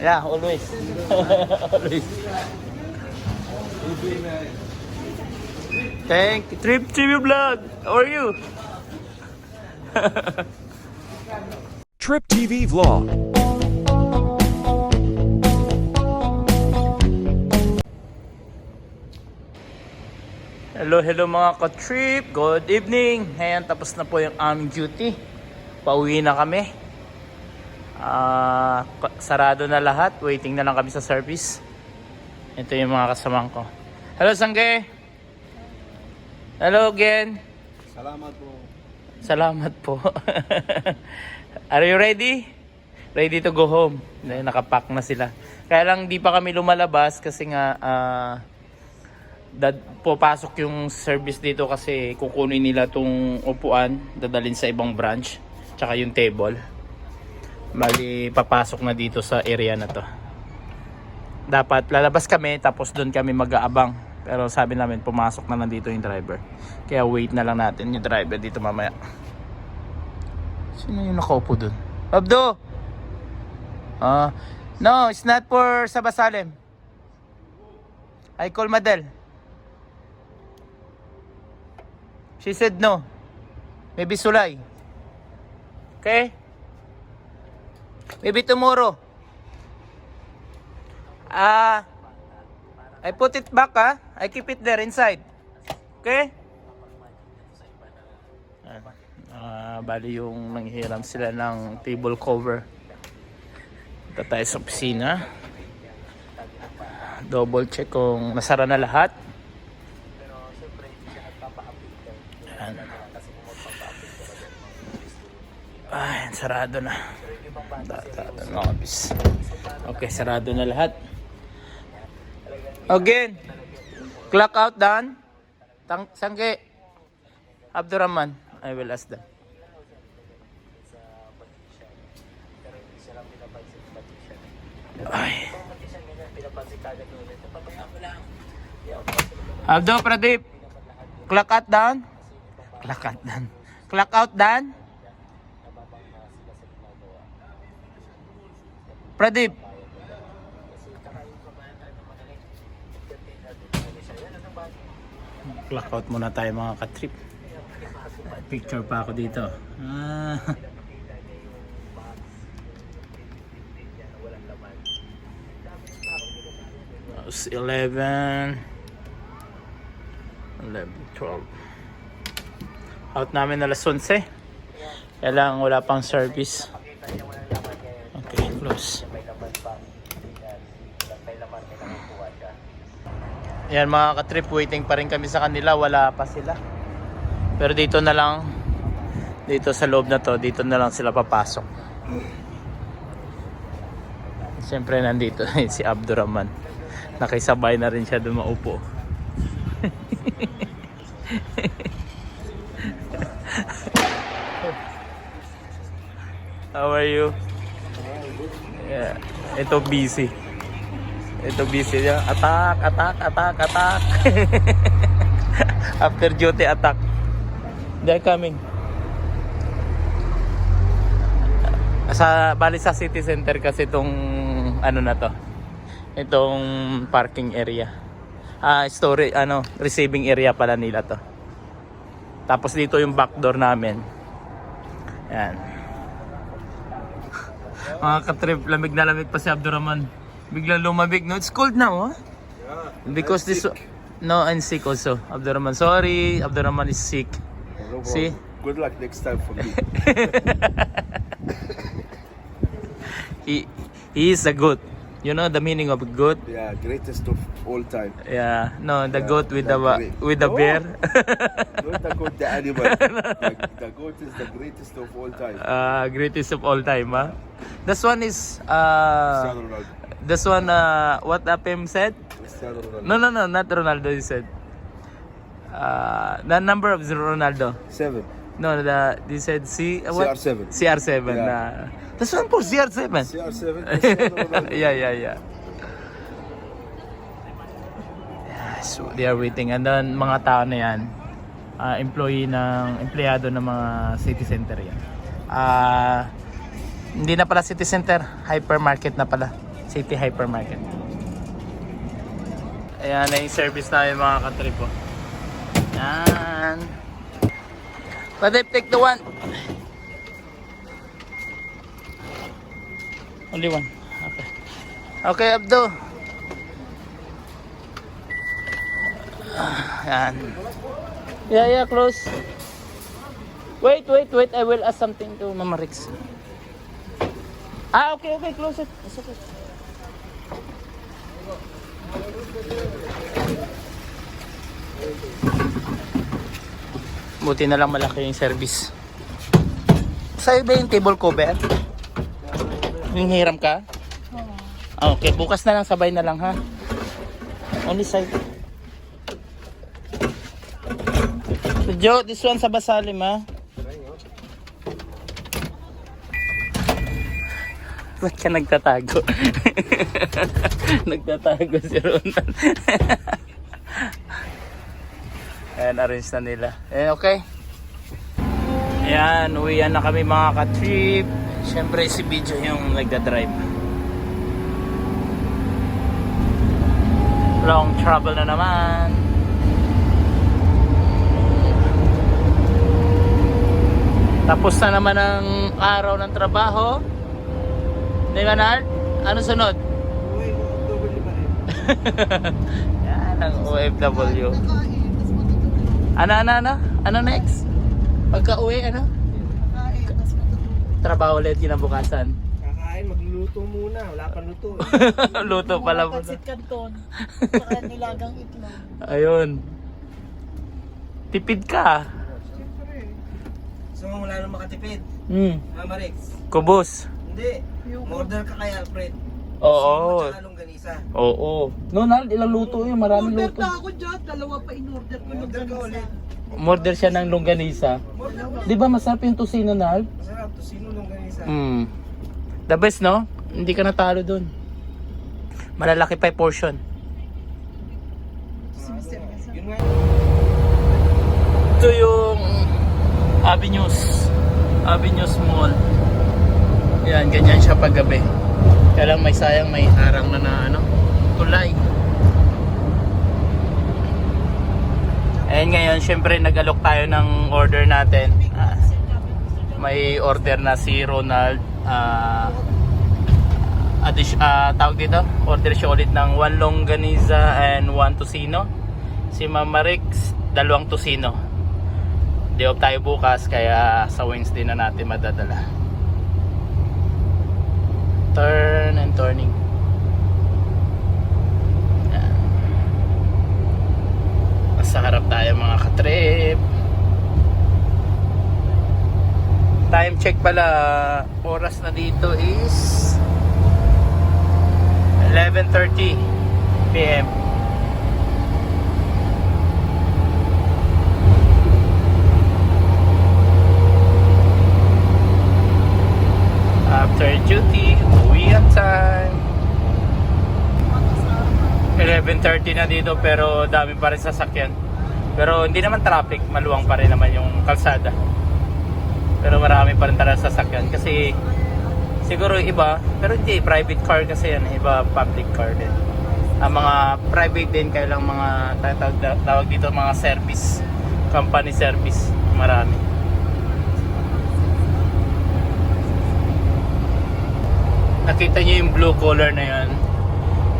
Yeah, always. always. Thank you. Trip TV Vlog. How are you? Trip TV Vlog. Hello, hello mga ka-trip. Good evening. Ngayon, tapos na po yung aming duty. Pauwi na kami. Ka- sarado na lahat. Waiting na lang kami sa service. Ito yung mga kasamang ko. Hello, Sangge. Hello again. Salamat po. Salamat po. Are you ready? Ready to go home. Nakapack na sila. Kaya lang di pa kami lumalabas kasi nga ah, dad, popasok yung service dito kasi kukunin nila tong upuan, dadalhin sa ibang branch, tsaka yung table. Bali, papasok na dito sa area na to. Dapat lalabas kami tapos doon kami mag-aabang. Pero sabi namin pumasok na lang dito yung driver. Kaya wait na lang natin yung driver dito mamaya. Sino yung nakaupo doon? Abdo! Ah, no, it's not for Sabasalem. I call Madel. She said no. Maybe Sulay. Okay? Maybe tomorrow. Ah, I put it back ah. I keep it there inside. Okay? Ah, bali yung nanghiram sila ng table cover. Punta tayo sa opisina. Double check kung nasara na lahat. Ayan. Ay, sarado na. Na office. Okay, sarado na lahat. Again. Clock out done. Tang Sangke. Abdurrahman. I will ask them. Ay. Abdo, Pradip. Clock out down. Clock out down. Clock out down. Pradip. Clock out muna tayo mga katrip. Picture pa ako dito. Ah. Tapos 11 11, 12 Out namin alas 11 Kaya lang wala pang service close Yan mga katrip, waiting pa rin kami sa kanila, wala pa sila. Pero dito na lang, dito sa loob na to, dito na lang sila papasok. Siyempre nandito si Abdurrahman. Nakisabay na rin siya doon maupo. How are you? Yeah. Ito busy. Ito busy niya. Attack, attack, attack, attack. After duty attack. They're coming. Sa bali sa city center kasi itong ano na to. Itong parking area. Ah, storage ano, receiving area pala nila to. Tapos dito yung back door namin. Yan. Mga katrip, lamig na lamig pa si Abdurrahman. Biglang lumabig. No, it's cold now, huh? Because this... No, I'm sick also. Abdurrahman, sorry. Abdurrahman is sick. No. See? Good luck next time for me. He, he is a goat. You know the meaning of goat? yeah, greatest of all time. Yeah. No, the Yeah, goat with the, the with the No. bear. Not the goat, the animal. the, the goat is the greatest of all time. uh, greatest of all time, huh? This one is... Uh, this one, uh, what Apem said? No, no, no, not Ronaldo, he said. Uh, the number of Ronaldo. Seven. No, the they said C what? CR7. CR7. Yeah. Uh, that's one for CR7. CR7. Cristiano Ronaldo. yeah, yeah, yeah. So they are waiting and then mga tao na yan ah, employee ng empleyado ng mga city center yan. Ah hindi na pala city center, hypermarket na pala. City Hypermarket. Ayan na yung service namin mga katrip po. Yan. Padip, take the one. Only one. Okay. Okay, Abdo. Yan. Yeah, yeah, close. Wait, wait, wait. I will ask something to Mama Rix. Ah, okay, okay. Close it. It's okay. Buti na lang malaki yung service. Sa'yo ba yung table cover? Yung hiram ka? Ah, Okay, bukas na lang, sabay na lang ha. Only side. Joe, this one sa Basalim ha. Ba't ka nagtatago? nagtatago si Ronald. Ayan, arrange na nila. Ayan, okay. Ayan, uwian na kami mga ka-trip. Siyempre si Bijo yung nagda-drive. Long travel na naman. Tapos na naman ang araw ng trabaho. Di ba, Nard? Ano sunod? Yan ang OFW. Ano, ano, ano? Ano next? Pagka uwi, ano? Trabaho ulit kinabukasan. Kakain, magluluto muna. Wala pa luto. Luto pala po. Pansit canton. Saka nilagang itlog. Ayun. Tipid ka. So, wala nang makatipid. Hmm. Mama Rex. Kubos. Hindi. Order ka kay Alfred. Oo. Tsaka longganisa. Oo. No, Nald, ilang luto yun? Maraming Order luto. na ako dyan. Dalawa pa in-order ko. Order ka ulit. Murder siya ng longganisa. Di ba masarap yung tosino, Nald? Masarap to. Sino longganisa? Hmm. The best, no? Hindi ka natalo dun. Malalaki pa yung portion. Ito yung Avenues. Avenues Mall. Yan, ganyan siya paggabi. Kaya lang may sayang may harang na na ano, tulay. And ngayon, syempre nag-alok tayo ng order natin. Ah, may order na si Ronald. Ah, addition, ah, tawag dito, order siya ulit ng one longganisa and one tocino. Si Mama Rix, dalawang tocino. Day off tayo bukas kaya sa Wednesday na natin madadala. Turn and turning. Yan. Nasa harap tayo mga katrip. Time check pala. Oras na dito is 11.30 p.m. After duty, uwi on time. 11.30 na dito pero dami pa rin sasakyan. Pero hindi naman traffic, maluwang pa rin naman yung kalsada. Pero marami pa rin talaga sasakyan kasi siguro iba, pero hindi, private car kasi yan, iba public car din. Ang mga private din, kaya lang mga tawag, tawag dito mga service, company service, marami. nakita niyo yung blue color na yan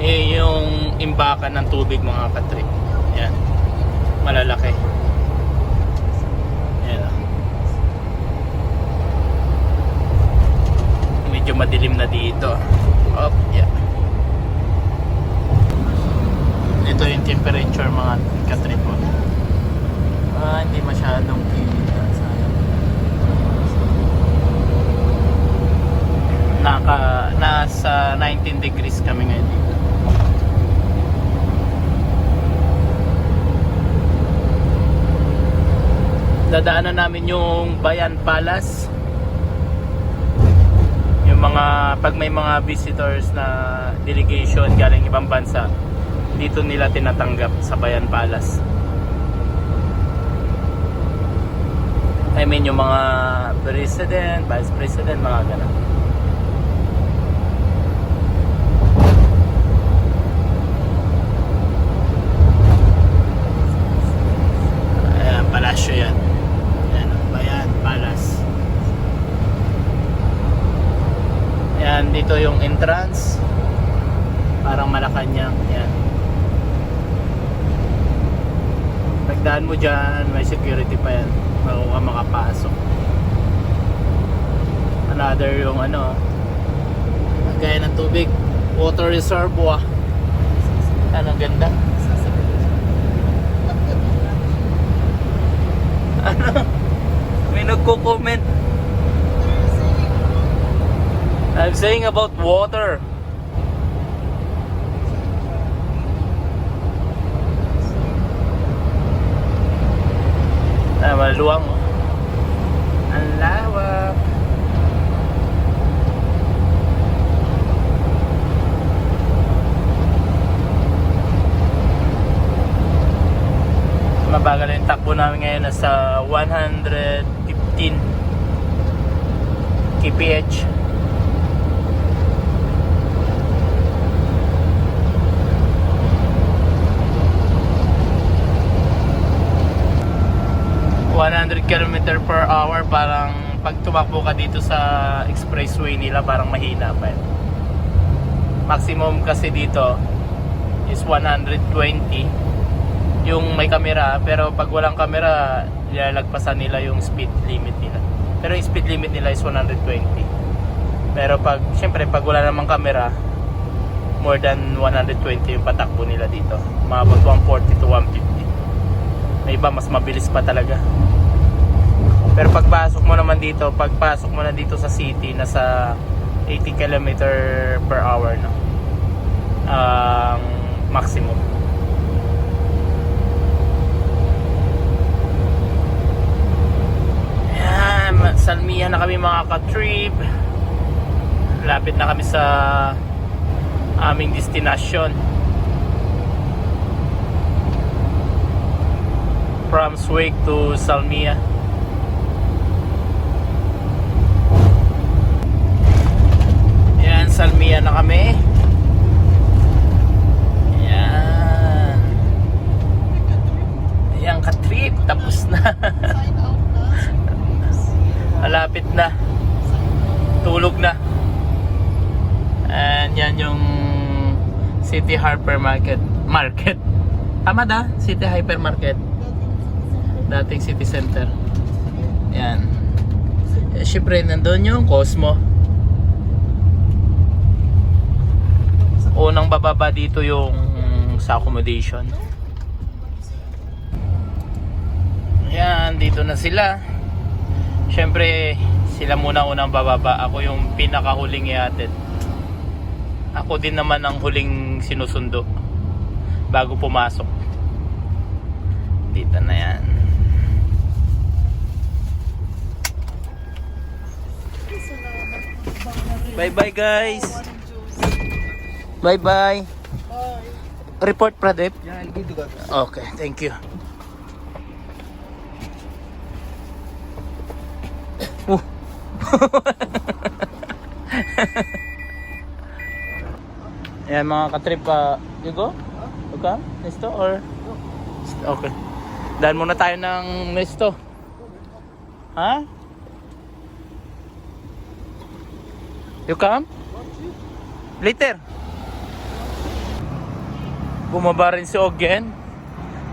eh, yung imbakan ng tubig mga katrip yan malalaki yan o. medyo madilim na dito oh, yeah. ito yung temperature mga katrip oh. ah, hindi masyadong sana naka nasa 19 degrees kami ngayon dito. Dadaanan namin yung Bayan Palace. Yung mga pag may mga visitors na delegation galing ibang bansa, dito nila tinatanggap sa Bayan Palace. I mean yung mga president, vice president, mga ganun. Pass. Parang Malacanang. Yan. Pagdaan mo dyan, may security pa yan. Bago ka makapasok. Another yung ano, gaya ng tubig. Water reservoir. Ano, ang ganda. Ano? May nagko-comment. I'm saying about water. Ah, maluwang. oh. Ang lawak. Mabagal yung takbo namin ngayon nasa 115 kph. ...100 km per hour parang pag tumakbo ka dito sa expressway nila parang mahina pa yun. Maximum kasi dito is 120 yung may camera pero pag walang camera nilalagpasan nila yung speed limit nila. Pero yung speed limit nila is 120 pero pag syempre pag wala namang camera more than 120 yung patakbo nila dito. Umabot 140 to 150 may iba mas mabilis pa talaga pero pagpasok mo naman dito pagpasok mo na dito sa city nasa 80 km per hour na ang maximum Ayan, salmihan na kami mga ka-trip. Lapit na kami sa aming destinasyon. From Swig to Salmia. Ayan, Salmia na kami. Ayan. Ayan, ka-trip. Tapos na. Malapit na. Tulog na. And yan yung City Hypermarket. Market. Tama da? City Hypermarket. Dating City Center. Yan. Eh, Siyempre, nandun yung Cosmo. Unang bababa dito yung sa accommodation. Yan, dito na sila. Siyempre, sila muna unang bababa. Ako yung pinakahuling iatid. Ako din naman ang huling sinusundo bago pumasok. Dito na yan. Bye bye guys. Bye bye. Report Pradip. Yeah, I'll give you that. Okay, thank you. Oh. Ayan mga katrip, uh, you go? You come? Nesto or? Okay. Dahil muna tayo ng Nesto. Ha? You come? Later. Bumaba rin si Oggen.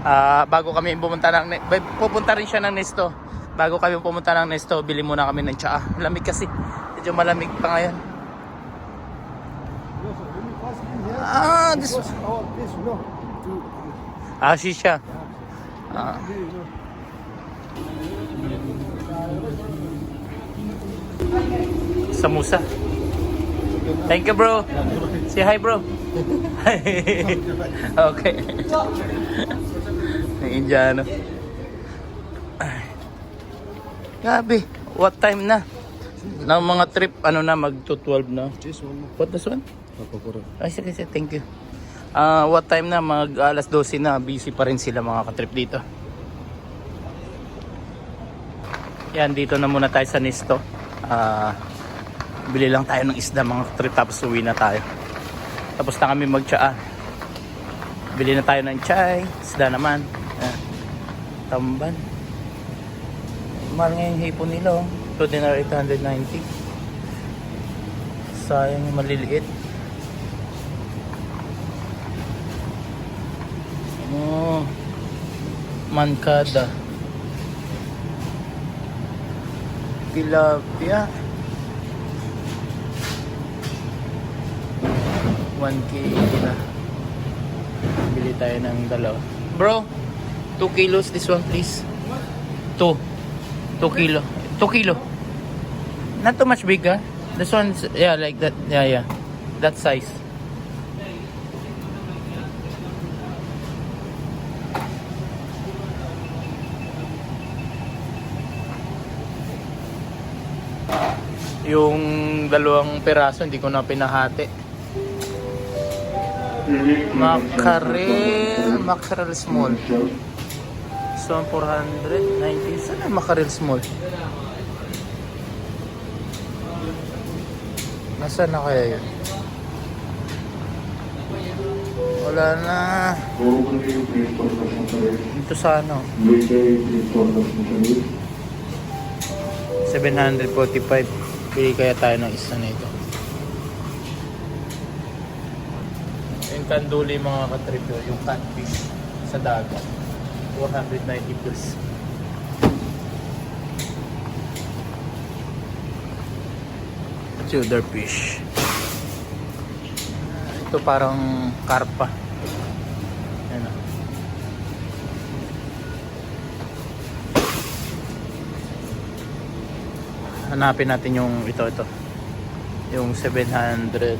Ah, bago kami pumunta ng pupunta rin siya ng Nesto. Bago kami pumunta ng Nesto, bili muna kami ng tsaa. Lamig kasi. Medyo malamig pa ngayon. Ah, this. Ah, shisha. Ah. Samusa. Thank you, bro. Say hi, bro. okay. Ang Indiano. Grabe. What time na? Ng mga trip, ano na, mag 12 na. This one. What this one? Ay, sige, sige. Thank you. Ah, what time na? Mag alas 12 na. Busy pa rin sila mga katrip dito. Yan, dito na muna tayo sa Nisto. Ah, bili lang tayo ng isda mga katrip tapos uwi na tayo. Tapos na kami magtsaa. Bili na tayo ng chai. Isda naman. Ayan. Tamban. Mahal nga yung hipon nila. Oh. Ito din 890. Sayang yung maliliit. Oh, mankada. Tilapia. Tilapia. 1K na. Bili tayo ng dalawa. Bro, 2 kilos this one please. 2. 2 kilo. 2 kilo. Not too much big, huh? This one's, yeah, like that. Yeah, yeah. That size. Yung dalawang peraso, hindi ko na pinahati. Mackerel, mackerel small. So, 490. Saan ang mackerel small? Nasaan na kaya yun? Wala na. Dito sa ano? 745. Bili kaya tayo ng isa na ito. Yung kanduli mga katrip yun, yung catfish sa dagat. 490 plus. Tudor fish. Ito parang karpa. Yan o. Hanapin natin yung ito ito. Yung 700.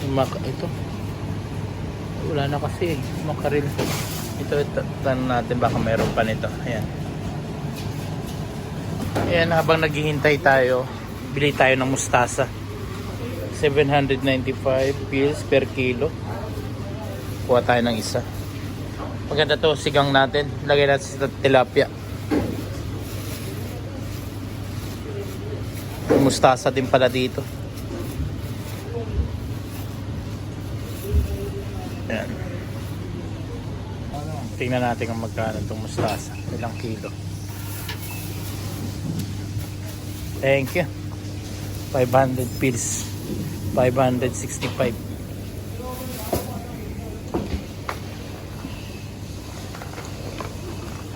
Yung mak- ito. Wala na kasi. Makaril. Ito, ito. Tanong natin baka meron pa nito. Ayan. Ayan, habang naghihintay tayo, bili tayo ng mustasa. 795 pills per kilo. Kuha tayo ng isa. Maganda to, sigang natin. Lagay natin sa tilapia. Mustasa din pala dito. Tingnan natin kung magkano itong mustasa. Ilang kilo. Thank you. 500 pills. 565.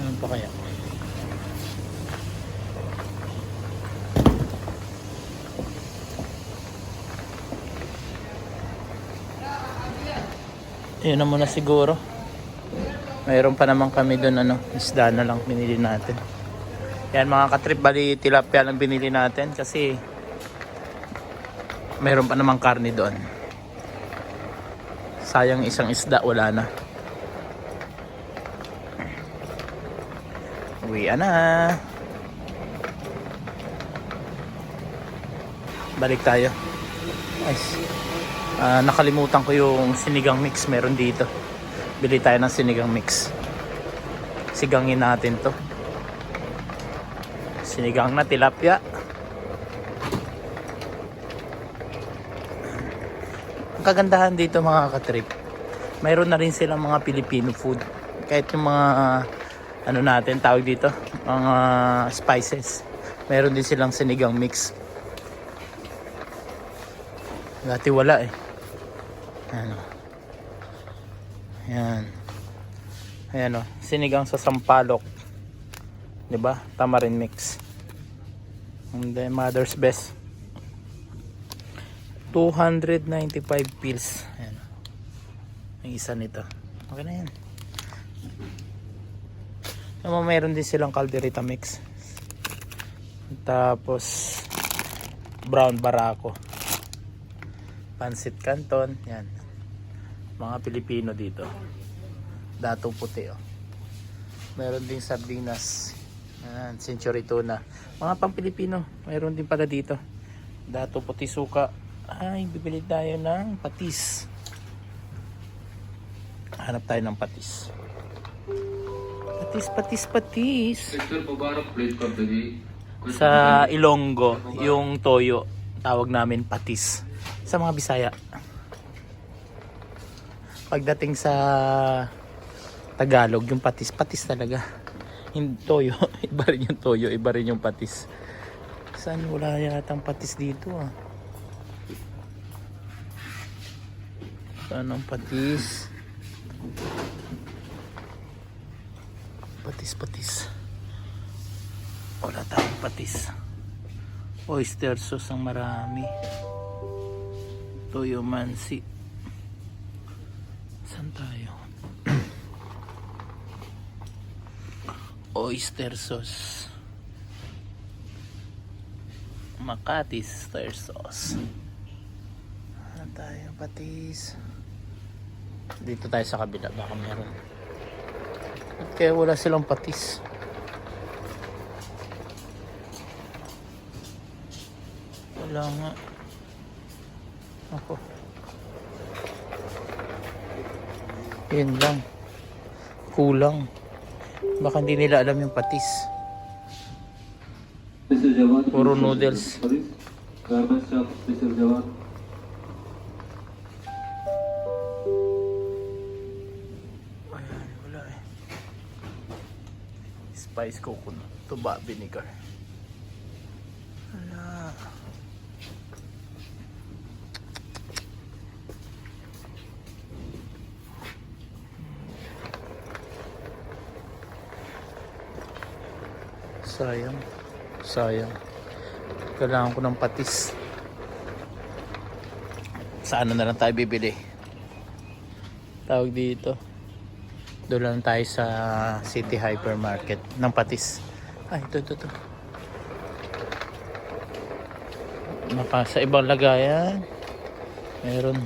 Ano pa kaya? Yun na muna siguro. Mayroon pa naman kami doon ano, isda na lang binili natin. Yan mga katrip, bali tilapia lang binili natin kasi mayroon pa namang karne doon. Sayang isang isda, wala na. Uwi na. Balik tayo. Nice. Ah, nakalimutan ko yung sinigang mix meron dito. Bili tayo ng sinigang mix. Sigangin natin to. Sinigang na tilapia. Ang kagandahan dito mga katrip, mayroon na rin silang mga Filipino food. Kahit yung mga ano natin tawag dito, mga spices. Mayroon din silang sinigang mix. Dati wala eh. Ano. Ayan. Ayan o. Sinigang sa sampalok. ba? Tamarin mix. And then mother's best. 295 pills. Ayan. Ang isa nito. Okay na yan. Naman mayroon din silang calderita mix. Tapos brown barako. Pansit canton. Yan. Mga Pilipino dito. Dato puti oh. Meron din sardinas. Yan, century tuna. Mga pang Pilipino, mayroon din pala dito. Dato puti suka. Ay, bibili tayo ng patis. Hanap tayo ng patis. Patis, patis, patis. Sa Ilonggo, yung toyo, tawag namin patis. Sa mga Bisaya. Pagdating sa Tagalog, yung patis, patis talaga. Yung toyo, iba rin yung toyo, iba rin yung patis. Saan wala yatang patis dito ah? Saan ang patis? patis, patis. Wala tayong patis. Oyster sauce ang marami. Toyo mansi. Saan tayo? Oyster sauce. Makati oyster sauce. Saan tayo? Patis. Dito tayo sa kabila. Baka meron. Ba't kaya wala silang patis? Wala nga. Ako. Yun lang. Kulang. Baka hindi nila alam yung patis. Puro noodles. Garment shop, Mr. Jawan. Ayan, wala eh. Spice coconut. Tuba vinegar. Wala. Sayang. Sayang. Kailangan ko ng patis. Sa ano na lang tayo bibili? Tawag dito. Doon lang tayo sa City Hypermarket ng patis. Ay, ito, ito, ito. Sa ibang lagayan. Meron.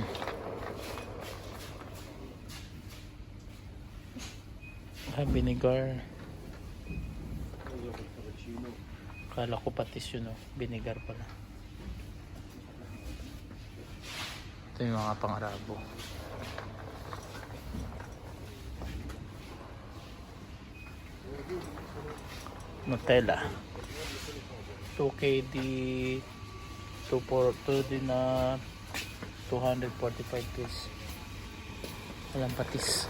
Ah, vinegar. Kala ko patis yun, oh. Vinegar pala. Ito yung mga pang-arabo. Nutella 2KD 2 for 2 din na 245 pesos walang patis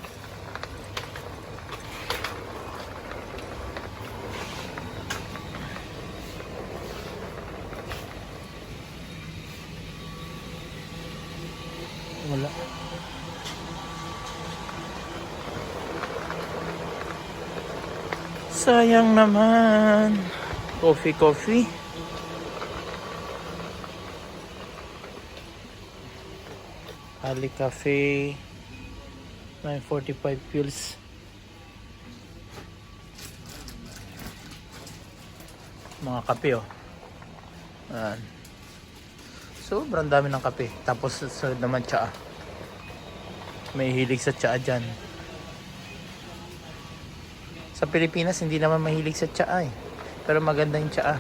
wala Sayang naman. Coffee, coffee. Ali Cafe. 945 pills. Mga kape oh. Ayan. Sobrang dami ng kape. Tapos sa naman tsaa. May hilig sa tsaa dyan. Sa Pilipinas, hindi naman mahilig sa tsaa eh. Pero maganda yung tsaa.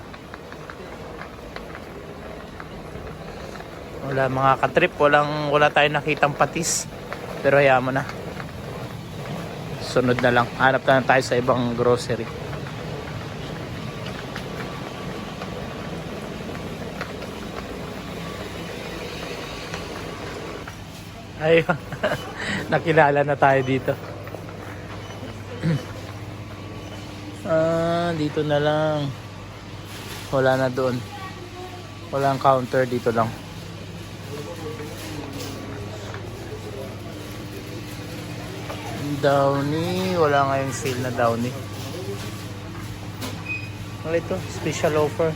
Wala mga katrip, walang, wala tayong nakitang patis. Pero hayaan mo na. Sunod na lang. Hanap na lang tayo sa ibang grocery. Ayun. Nakilala na tayo dito. Ah, dito na lang. Wala na doon. Walang counter dito lang. Downy, wala nga yung sale na Downy. Ano ito? Special offer.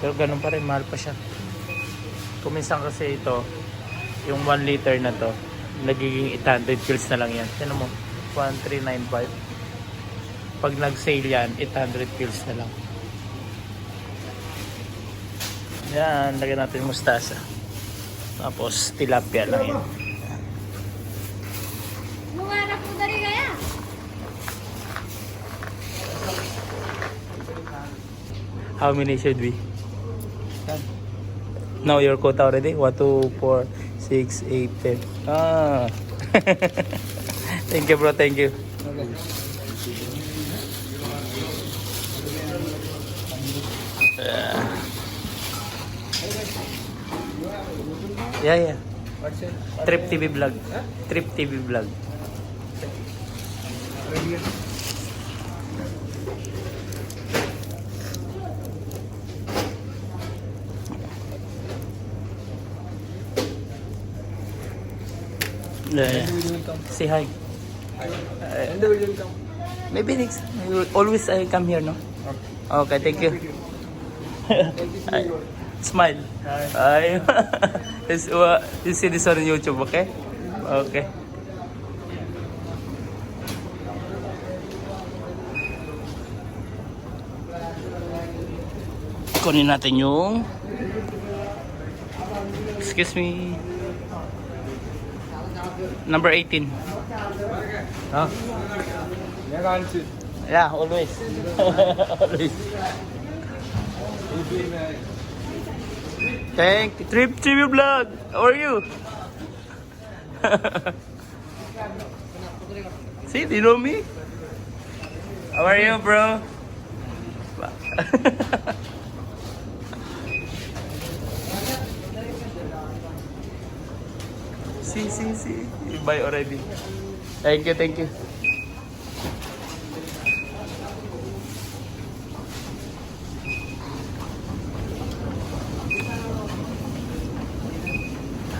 Pero ganun pa rin, mahal pa siya. Kuminsan kasi ito, yung 1 liter na to, nagiging 800 pills na lang yan. Tinan mo, 1395 pag nag-sale yan, 800 pills na lang. Yan, lagyan natin yung mustasa. Tapos tilapia lang yan. Bunga na po dari kaya. How many should we? Now your quota already? 1, 2, 4, 6, 8, 10. Ah. thank you bro, thank you. Ah. Yeah, yeah. Trip TV vlog. Trip TV vlog. Yeah, yeah. Say hi. Hindi, welcome. Maybe next always I come here, no? Okay, thank you. Ay, Smile. Ay. Is, you see this on YouTube, okay? Okay. Kunin natin yung Excuse me. Number 18. Ha? Meron si... Yeah, always. always. Thank you. Trip TV Vlog. How are you? See, do you know me? How are you, bro? see, see, see. You buy already. Thank you, thank you.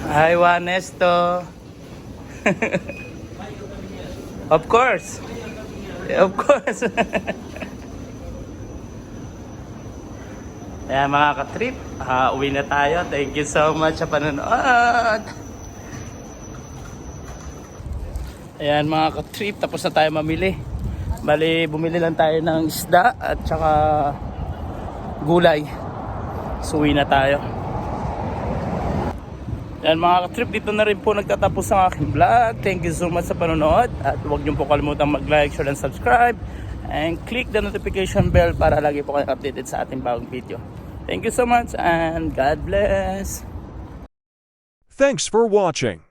Hi, Juanesto. of course. Of course. Kaya mga ka-trip, ah, uwi na tayo. Thank you so much sa panonood. Ayan mga ka-trip, tapos na tayo mamili. Bali, bumili lang tayo ng isda at saka gulay. So, uwi na tayo. Yan mga ka-trip, dito na rin po nagtatapos ang aking vlog. Thank you so much sa panonood. At huwag niyo po kalimutan mag-like, share, and subscribe. And click the notification bell para lagi po kayo updated sa ating bagong video. Thank you so much and God bless. Thanks for watching.